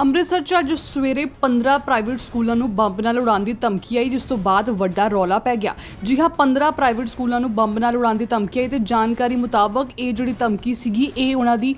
ਅੰਮ੍ਰਿਤਸਰ 'ਚ ਅੱਜ ਸਵੇਰੇ 15 ਪ੍ਰਾਈਵੇਟ ਸਕੂਲਾਂ ਨੂੰ ਬੰਬ ਨਾਲ ਉਡਾਉਣ ਦੀ ਧਮਕੀ ਆਈ, ਜਿਸ ਤੋਂ ਬਾਅਦ ਵੱਡਾ ਰੌਲਾ ਪੈ ਗਿਆ। ਜੀ ਹਾਂ 15 ਪ੍ਰਾਈਵੇਟ ਸਕੂਲਾਂ ਨੂੰ ਬੰਬ ਨਾਲ ਉਡਾਉਣ ਦੀ ਧਮਕੀ ਆਈ ਤੇ ਜਾਣਕਾਰੀ ਮੁਤਾਬਕ ਇਹ ਜਿਹੜੀ ਧਮਕੀ ਸੀਗੀ, ਇਹ ਉਹਨਾਂ ਦੀ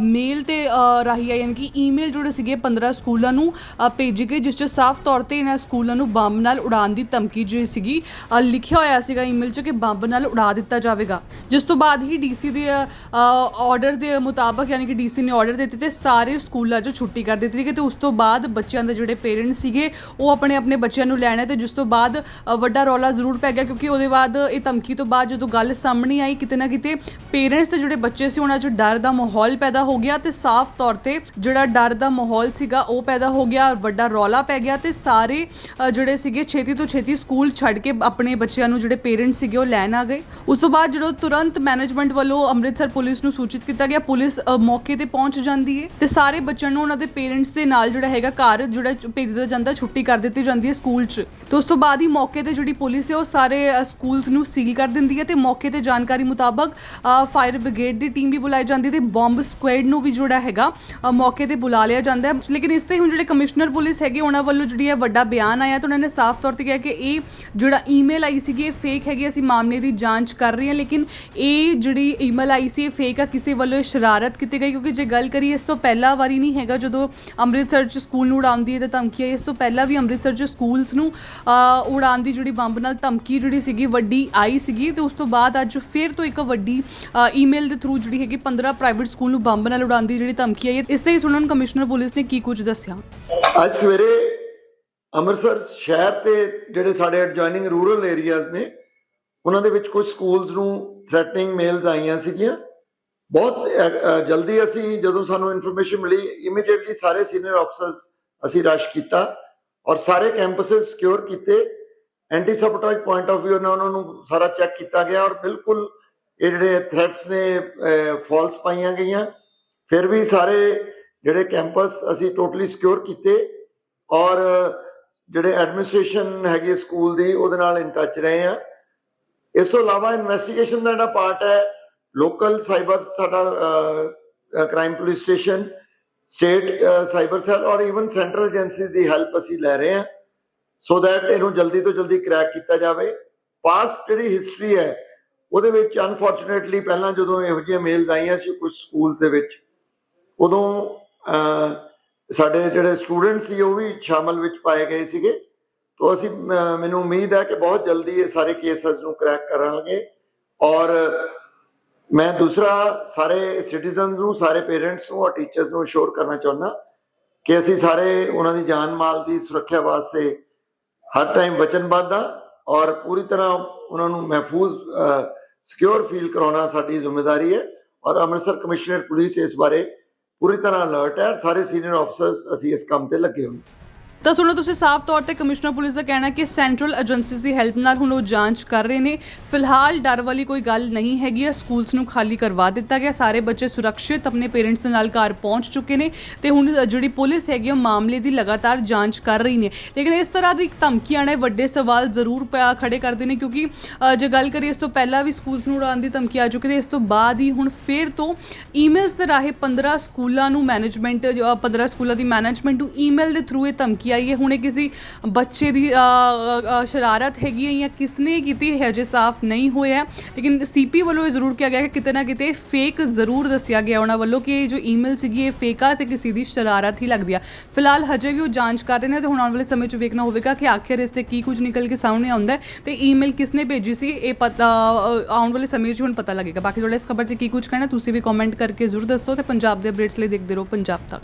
ਮੇਲ ਤੇ ਰਾਹੀਂ ਆਈ, ਯਾਨੀ ਕਿ ਈਮੇਲ ਜਿਹੜੇ ਸੀਗੇ 15 ਸਕੂਲਾਂ ਨੂੰ ਭੇਜੀ ਗਈ ਜਿਸ 'ਚ ਸਾਫ਼ ਤੌਰ ਤੇ ਇਹਨਾਂ ਸਕੂਲਾਂ ਨੂੰ ਬੰਬ ਨਾਲ ਉਡਾਉਣ ਦੀ ਧਮਕੀ ਜਿਹੜੀ ਸੀਗੀ ਲਿਖਿਆ ਹੋਇਆ ਸੀਗਾ ਈਮੇਲ 'ਚ ਕਿ ਬੰਬ ਨਾਲ ਉਡਾ ਦਿੱਤਾ ਜਾਵੇਗਾ। ਜਿਸ ਤੋਂ ਬਾਅਦ ਹੀ ਡੀਸੀ ਦੇ ਆਰਡਰ ਦੇ ਮੁਤਾਬਕ, ਯਾਨੀ ਕਿ ਡੀਸੀ ਨੇ ਆਰਡਰ ਦਿੱਤੇ ਤੇ ਸਾਰੇ ਸਕੂਲਾਂ 'ਚ ਛੁੱਟੀ ਕਰ ਦਿੱਤੀ ਗਈ ਤੇ ਉਸ ਤੋਂ ਬਾਅਦ ਬੱਚਿਆਂ ਦੇ ਜਿਹੜੇ ਪੇਰੈਂਟਸ ਸੀਗੇ, ਉਹ ਆਪਣੇ ਆਪਣੇ ਬੱਚਿਆਂ ਨੂੰ ਲੈਣਾ ਤੇ ਜਿਸ ਤੋਂ ਬਾਅਦ ਵੱਡਾ ਰੌਲਾ ਜ਼ਰੂਰ ਪੈ ਗਿਆ ਕਿਉਂਕਿ ਉਹਦੇ ਬਾਅਦ ਇਹ ਧਮਕੀ ਤੋਂ ਬਾਅਦ ਜਦੋਂ ਗੱਲ ਸਾਹਮਣੇ ਆਈ ਕਿਤੇ ਨਾ ਕਿਤੇ ਪੇਰੈਂਟਸ ਤੇ ਜਿਹੜੇ ਬੱਚੇ ਸੀ ਉਹਨਾਂ 'ਚ ਡਰ ਦਾ ਮਾਹੌਲ ਪੈਦਾ ਹੋ ਗਿਆ ਤੇ ਸਾਫ਼ ਤੌਰ ਤੇ ਜਿਹੜਾ ਡਰ ਦਾ ਮਾਹੌਲ ਸੀਗਾ ਉਹ ਪੈਦਾ ਹੋ ਗਿਆ, ਵੱਡਾ ਰੌਲਾ ਪੈ ਗਿਆ ਤੇ ਸਾਰੇ ਜਿਹੜੇ ਸੀਗੇ ਛੇਤੀ ਤੋਂ ਛੇਤੀ ਸਕੂਲ ਛੱਡ ਕੇ ਆਪਣੇ ਬੱਚਿਆਂ ਨੂੰ ਜਿਹੜੇ ਪੇਰੈਂਟਸ ਸੀਗੇ ਉਹ ਲੈਣ ਆ ਗਏ। ਉਸ ਤੋਂ ਬਾਅਦ ਜਦੋਂ ਤੁਰੰਤ ਮੈਨੇਜਮੈਂਟ ਵੱਲੋਂ ਅੰਮ੍ਰਿਤਸਰ ਪੁਲਿਸ ਨੂੰ ਸੂਚਿਤ ਕੀਤਾ ਗਿਆ, ਪੁਲਿਸ ਮੌਕੇ ਤੇ ਪਹੁੰਚ ਜਾਂਦੀ ਹੈ ਤੇ ਸਾਰੇ ਬੱਚਿਆਂ ਨੂੰ ਉਹਨਾਂ ਦੇ ਪੇਰੈਂਟਸ ਦੇ ਨਾਲ ਜਿਹੜਾ ਹੈਗਾ ਘਰ, ਜਿਹੜਾ ਚ- ਭੇਜ ਦਿੱਤਾ ਜਾਂਦਾ, ਛੁੱਟੀ ਕਰ ਦਿੱਤੀ ਜਾਂਦੀ ਹੈ ਸਕੂਲ 'ਚ। ਤੇ ਉਸ ਤੋਂ ਬਾਅਦ ਹੀ ਮੌਕੇ ਤੇ ਜਿਹੜੀ ਪੁਲਿਸ ਹੈ ਉਹ ਸਾਰੇ ਸਕੂਲਸ ਨੂੰ ਸੀਲ ਕਰ ਦਿੰਦੀ ਹੈ ਤੇ ਮੌਕੇ ਤੇ ਜਾਣਕਾਰੀ ਮੁਤਾਬਕ ਫਾਇਰ ਬ੍ਰਿਗੇਡ ਦੀ ਟੀਮ ਵੀ ਬੁਲਾਈ ਜਾਂਦੀ ਹੈ ਤੇ ਬੰਬ ਸਕੁਐਡ ਨੂੰ ਵੀ ਜਿਹੜਾ ਹੈਗਾ ਮੌਕੇ ਤੇ ਬੁਲਾ ਲਿਆ ਜਾਂਦਾ ਹੈ। ਲੇਕਿਨ ਇਸ ਤੇ ਹੁਣ ਜਿਹੜੇ ਕਮਿਸ਼ਨਰ ਪੁਲਿਸ ਹੈਗੇ, ਉਹਨਾਂ ਵੱਲੋਂ ਜਿਹੜੀ ਹੈ ਵੱਡਾ ਬਿਆਨ ਆਇਆ ਤੇ ਉਹਨਾਂ ਨੇ ਸਾਫ਼ ਤੌਰ ਤੇ ਕਿਹਾ ਕਿ ਇਹ ਜਿਹੜਾ ਈਮੇਲ ਆਈ ਸੀਗੀ, ਇਹ ਫੇਕ ਹੈਗੀ, ਅਸੀਂ ਮਾਮਲੇ ਦੀ ਜਾਂਚ ਕਰ ਰਹੇ ਹਾਂ, ਲੇਕਿਨ ਇਹ ਜਿਹੜੀ ਈਮੇਲ ਆਈ ਸੀ, ਇਹ ਫੇਕ ਆ, ਕਿਸੇ ਵੱਲੋਂ ਸ਼ਰਾਰਤ ਕੀਤੀ ਗਈ, ਕਿਉਂਕਿ ਜੇ ਗੱਲ ਕਰੀਏ, ਇਸ ਤੋਂ ਪਹਿਲਾ ਵਾਰੀ ਨਹੀਂ ਹੈਗਾ, ਜਦੋਂ ਅੰਮ੍ਰਿਤਸਰ 'ਚ ਸਕੂਲ ਨੂੰ ਉਡਾਉਣ ਦੀ ਤੇ ਧਮਕੀ ਆਈ। ਇਸ ਤੋਂ ਪਹਿਲਾਂ ਵੀ ਅੰਮ੍ਰਿਤਸਰ 'ਚ ਸਕੂਲਸ ਨੂੰ ਉਡਾਉਣ ਦੀ ਜਿਹੜੀ ਬੰਬ ਨਾਲ ਧਮਕੀ ਜਿਹੜੀ ਸੀਗੀ, ਵੱਡੀ ਆਈ ਸੀਗੀ ਤੇ ਉਸ ਤੋਂ ਬਾਅਦ ਅੱਜ ਫਿਰ ਤੋਂ ਇੱਕ ਵੱਡੀ ਈਮੇਲ ਦੇ ਥਰੂ ਜਿਹੜੀ ਹੈਗੀ 15 ਪ੍ਰਾਈਵੇਟ ਸਕੂਲ ਨੂੰ ਬੰਬ ਨਾਲ ਉਡਾਉਣ ਦੀ ਜਿਹੜੀ ਧਮਕੀ ਆਈ ਹੈ। ਇਸ ਤੇ ਹੀ ਸੁਣਨ ਕਮਿਸ਼ਨਰ ਪੁਲਿਸ ਨੇ ਕੀ ਕੁਝ ਦੱਸਿਆ? ਅੱਜ ਸਵੇਰੇ ਅੰਮ੍ਰਿਤਸਰ ਸ਼ਹਿਰ ਤੇ ਜਿਹੜੇ ਸਾਡੇ ਐਡਜੋਇਨਿੰਗ ਰੂਰਲ ਏਰੀਆਜ਼ ਨੇ, ਉਹਨਾਂ ਦੇ ਵਿੱਚ ਕੁਝ ਸਕੂਲਸ ਨੂੰ ਥ੍ਰੈਟਨਿੰਗ ਮੇਲਸ ਆਈਆਂ ਸੀਗੀਆਂ। ਬਹੁਤ ਜਲਦੀ ਅਸੀਂ ਜਦੋਂ ਸਾਨੂੰ ਇਨਫੋਰਮੇਸ਼ਨ ਮਿਲੀ ਇਮੀਡੀਏਟਲੀ ਸਾਰੇ ਸੀਨੀਅਰ ਆਫਸਰਸ ਅਸੀਂ ਰਸ਼ ਕੀਤਾ ਔਰ ਸਾਰੇ ਕੈਂਪਸਸ ਸਿਕਿਉਰ ਕੀਤੇ। Anti sabotage point of View ਨਾਲ ਉਹਨਾਂ ਨੂੰ ਸਾਰਾ ਚੈੱਕ ਕੀਤਾ ਗਿਆ ਔਰ ਬਿਲਕੁਲ ਇਹ ਜਿਹੜੇ ਥ੍ਰੈਟਸ ਨੇ ਫਾਲਸ ਪਾਈਆਂ ਗਈਆਂ। ਫਿਰ ਵੀ ਸਾਰੇ ਜਿਹੜੇ ਕੈਂਪਸ ਅਸੀਂ ਟੋਟਲੀ ਸਿਕਿਉਰ ਕੀਤੇ ਔਰ ਜਿਹੜੇ ਐਡਮਿਨਿਸਟ੍ਰੇਸ਼ਨ ਹੈਗੀ ਸਕੂਲ ਦੀ, ਉਹਦੇ ਨਾਲ ਇਨ ਟੱਚ ਰਹੇ ਆ ਇਸ ਤੋਂ ਇਲਾਵਾ ਇਨਵੈਸਟੀਗੇਸ਼ਨ ਦਾ ਜਿਹੜਾ ਪਾਰਟ ਹੈ ਲੋਕਲ ਸਾਈਬਰ ਸਾਡਾ crime police station state cyber cell ਔਰ ਇਵਨ ਸੈਂਟਰਲ ਏਜੰਸੀ ਦੀ ਹੈਲਪ ਅਸੀਂ ਲੈ ਰਹੇ ਹਾਂ ਸੋ ਦੈਟ ਇਹਨੂੰ ਜਲਦੀ ਤੋਂ ਜਲਦੀ ਕ੍ਰੈਕ ਕੀਤਾ ਜਾਵੇ। ਪਾਸਟ ਜਿਹੜੀ ਹਿਸਟਰੀ ਹੈ, ਉਹਦੇ ਵਿੱਚ ਅਨਫੋਰਚੂਨੇਟਲੀ ਪਹਿਲਾਂ ਜਦੋਂ ਇਹੋ ਜਿਹੀਆਂ ਮੇਲਸ ਆਈਆਂ ਸੀ ਕੁਝ ਸਕੂਲ ਦੇ ਵਿੱਚ, ਉਦੋਂ ਸਾਡੇ ਜਿਹੜੇ ਸਟੂਡੈਂਟ ਸੀ ਉਹ ਵੀ ਸ਼ਾਮਲ ਵਿੱਚ ਪਾਏ ਗਏ ਸੀਗੇ। ਤੋਂ ਅਸੀਂ ਮੈਨੂੰ ਉਮੀਦ ਹੈ ਕਿ ਬਹੁਤ ਜਲਦੀ ਇਹ ਸਾਰੇ ਕੇਸਸ ਨੂੰ ਕ੍ਰੈਕ ਕਰਾਂਗੇ ਔਰ ਮੈਂ ਦੂਸਰਾ ਸਾਰੇ ਸਿਟੀਜ਼ਨਸ ਨੂੰ, ਸਾਰੇ ਪੇਰੈਂਟਸ ਨੂੰ ਔਰ ਟੀਚਰਸ ਨੂੰ ਅਸ਼ੋਰ ਕਰਨਾ ਚਾਹੁੰਦਾ ਕਿ ਅਸੀਂ ਸਾਰੇ ਉਹਨਾਂ ਦੀ ਜਾਨ ਮਾਲ ਦੀ ਸੁਰੱਖਿਆ ਵਾਸਤੇ ਹਰ ਟਾਈਮ ਵਚਨਬੱਧ ਹਾਂ ਔਰ ਪੂਰੀ ਤਰ੍ਹਾਂ ਉਹਨਾਂ ਨੂੰ ਮਹਿਫੂਜ਼ ਸਿਕਿਉਰ ਫੀਲ ਕਰਾਉਣਾ ਸਾਡੀ ਜ਼ਿੰਮੇਵਾਰੀ ਹੈ ਔਰ ਅੰਮ੍ਰਿਤਸਰ ਕਮਿਸ਼ਨਰ ਪੁਲਿਸ ਇਸ ਬਾਰੇ ਪੂਰੀ ਤਰ੍ਹਾਂ ਅਲਰਟ ਹੈ ਸਾਰੇ ਸੀਨੀਅਰ ਅਫਸਰਸ ਅਸੀਂ ਇਸ ਕੰਮ ਤੇ ਲੱਗੇ ਹੋਏ ਤਾਂ ਸੁਣੋ, ਤੁਸੀਂ ਸਾਫ਼ ਤੌਰ ਤੇ ਕਮਿਸ਼ਨਰ ਪੁਲਿਸ ਦਾ ਕਹਿਣਾ ਕਿ ਸੈਂਟਰਲ ਏਜੰਸੀਜ਼ ਦੀ ਹੈਲਪ ਨਾਲ ਹੁਣ ਉਹ ਜਾਂਚ ਕਰ ਰਹੇ ਨੇ। ਫਿਲਹਾਲ ਡਰ ਵਾਲੀ ਕੋਈ ਗੱਲ ਨਹੀਂ ਹੈਗੀ ਆ ਸਕੂਲਸ ਨੂੰ ਖਾਲੀ ਕਰਵਾ ਦਿੱਤਾ ਗਿਆ। ਸਾਰੇ ਬੱਚੇ ਸੁਰੱਖਿਅਤ ਆਪਣੇ ਪੇਰੈਂਟਸ ਦੇ ਨਾਲ ਘਰ ਪਹੁੰਚ ਚੁੱਕੇ ਨੇ ਤੇ ਹੁਣ ਜਿਹੜੀ ਪੁਲਿਸ ਹੈਗੀ ਉਹ ਮਾਮਲੇ ਦੀ ਲਗਾਤਾਰ ਜਾਂਚ ਕਰ ਰਹੀ ਨੇ। ਲੇਕਿਨ ਇਸ ਤਰ੍ਹਾਂ ਦੀ ਧਮਕੀ ਆਣੇ ਵੱਡੇ ਸਵਾਲ ਜ਼ਰੂਰ ਪਿਆ ਖੜੇ ਕਰਦੇ ਨੇ ਕਿਉਂਕਿ ਜੇ ਗੱਲ ਕਰੀਏ, ਇਸ ਤੋਂ ਪਹਿਲਾਂ ਵੀ ਸਕੂਲਸ ਨੂੰ ਉਡਾਉਣ ਦੀ ਧਮਕੀ ਆ ਚੁੱਕੀ ਤੇ ਇਸ ਤੋਂ ਬਾਅਦ ਹੀ ਹੁਣ ਫੇਰ ਤੋਂ ਈਮੇਲਸ ਦੇ ਰਾਹੀਂ 15 ਸਕੂਲਾਂ ਨੂੰ ਮੈਨੇਜਮੈਂਟ 15 ਸਕੂਲਾਂ ਦੀ ਮੈਨੇਜਮੈਂਟ ਨੂੰ ਈਮੇਲ ਦੇ ਥਰੂ ਇਹ ਧਮਕੀ ਆਈ ਹੈ? ਹੁਣ ਇਹ ਕਿਸੇ ਬੱਚੇ ਦੀ ਸ਼ਰਾਰਤ ਹੈਗੀ ਹੈ ਜਾਂ ਕਿਸਨੇ ਕੀਤੀ ਹੈ? ਹਜੇ ਸਾਫ਼ ਨਹੀਂ ਹੋਇਆ ਲੇਕਿਨ ਸੀਪੀ ਵੱਲੋਂ ਇਹ ਜ਼ਰੂਰ ਕਿਹਾ ਗਿਆ ਕਿ ਕਿਤੇ ਨਾ ਕਿਤੇ ਫੇਕ ਜ਼ਰੂਰ ਦੱਸਿਆ ਗਿਆ ਉਹਨਾਂ ਵੱਲੋਂ ਕਿ ਇਹ ਜੋ ਈਮੇਲ ਸੀਗੀ ਇਹ ਫੇਕ ਆ ਤੇ ਕਿਸੇ ਦੀ ਸ਼ਰਾਰਤ ਹੀ ਲੱਗਦੀ ਆ। ਫਿਲਹਾਲ ਹਜੇ ਵੀ ਉਹ ਜਾਂਚ ਕਰ ਰਹੇ ਨੇ ਤੇ ਹੁਣ ਆਉਣ ਵਾਲੇ ਸਮੇਂ 'ਚ ਵੇਖਣਾ ਹੋਵੇਗਾ ਕਿ ਆਖਿਰ ਇਸ ਤੇ ਕੀ ਕੁਝ ਨਿਕਲ ਕੇ ਸਾਹਮਣੇ ਆਉਂਦਾ ਹੈ ਤੇ ਈਮੇਲ ਕਿਸਨੇ ਭੇਜੀ ਸੀ ਇਹ ਪਤਾ ਆਉਣ ਵਾਲੇ ਸਮੇਂ 'ਚ ਹੁਣ ਪਤਾ ਲੱਗੇਗਾ। ਬਾਕੀ ਤੁਹਾਡਾ ਇਸ ਖਬਰ ਤੇ ਕੀ ਕੁਝ ਕਹਿਣਾ ਤੁਸੀਂ ਵੀ ਕਮੈਂਟ ਕਰਕੇ ਜ਼ਰੂਰ ਦੱਸੋ ਤੇ ਪੰਜਾਬ ਦੇ ਅਪਡੇਟਸ ਲਈ ਦੇਖਦੇ ਰਹੋ ਪੰਜਾਬ ਤੱਕ।